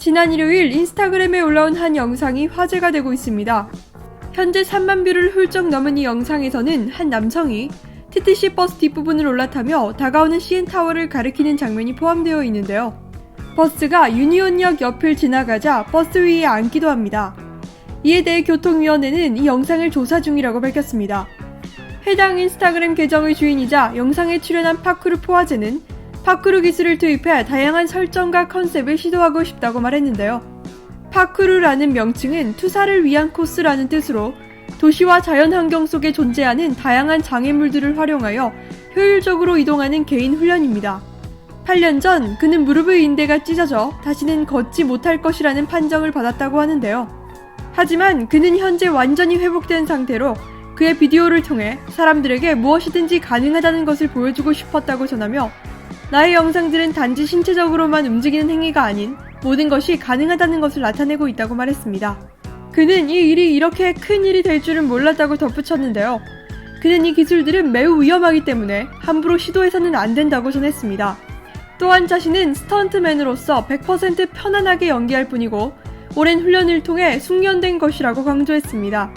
지난 일요일 인스타그램에 올라온 한 영상이 화제가 되고 있습니다. 현재 3만 뷰를 훌쩍 넘은 이 영상에서는 한 남성이 TTC 버스 뒷부분을 올라타며 다가오는 CN타워를 가리키는 장면이 포함되어 있는데요. 버스가 유니온역 옆을 지나가자 버스 위에 앉기도 합니다. 이에 대해 교통위원회는 이 영상을 조사 중이라고 밝혔습니다. 해당 인스타그램 계정의 주인이자 영상에 출연한 파크루 포화제는 파크루 기술을 투입해 다양한 설정과 컨셉을 시도하고 싶다고 말했는데요. 파크루라는 명칭은 투사를 위한 코스라는 뜻으로 도시와 자연 환경 속에 존재하는 다양한 장애물들을 활용하여 효율적으로 이동하는 개인 훈련입니다. 8년 전 그는 무릎의 인대가 찢어져 다시는 걷지 못할 것이라는 판정을 받았다고 하는데요. 하지만 그는 현재 완전히 회복된 상태로 그의 비디오를 통해 사람들에게 무엇이든지 가능하다는 것을 보여주고 싶었다고 전하며 나의 영상들은 단지 신체적으로만 움직이는 행위가 아닌 모든 것이 가능하다는 것을 나타내고 있다고 말했습니다. 그는 이 일이 이렇게 큰 일이 될 줄은 몰랐다고 덧붙였는데요. 그는 이 기술들은 매우 위험하기 때문에 함부로 시도해서는 안 된다고 전했습니다. 또한 자신은 스턴트맨으로서 100% 편안하게 연기할 뿐이고 오랜 훈련을 통해 숙련된 것이라고 강조했습니다.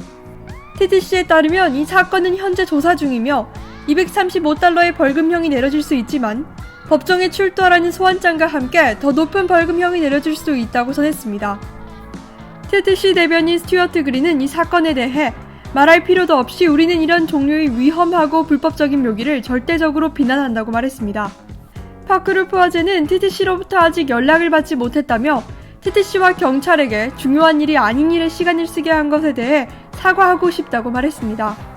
TTC에 따르면 이 사건은 현재 조사 중이며 235달러의 벌금형이 내려질 수 있지만 법정에 출두하라는 소환장과 함께 더 높은 벌금형이 내려질 수 있다고 전했습니다. TTC 대변인 스튜어트 그린은 이 사건에 대해 말할 필요도 없이 우리는 이런 종류의 위험하고 불법적인 묘기를 절대적으로 비난한다고 말했습니다. 파크루프 화제는 TTC로부터 아직 연락을 받지 못했다며 TTC와 경찰에게 중요한 일이 아닌 일에 시간을 쓰게 한 것에 대해 사과하고 싶다고 말했습니다.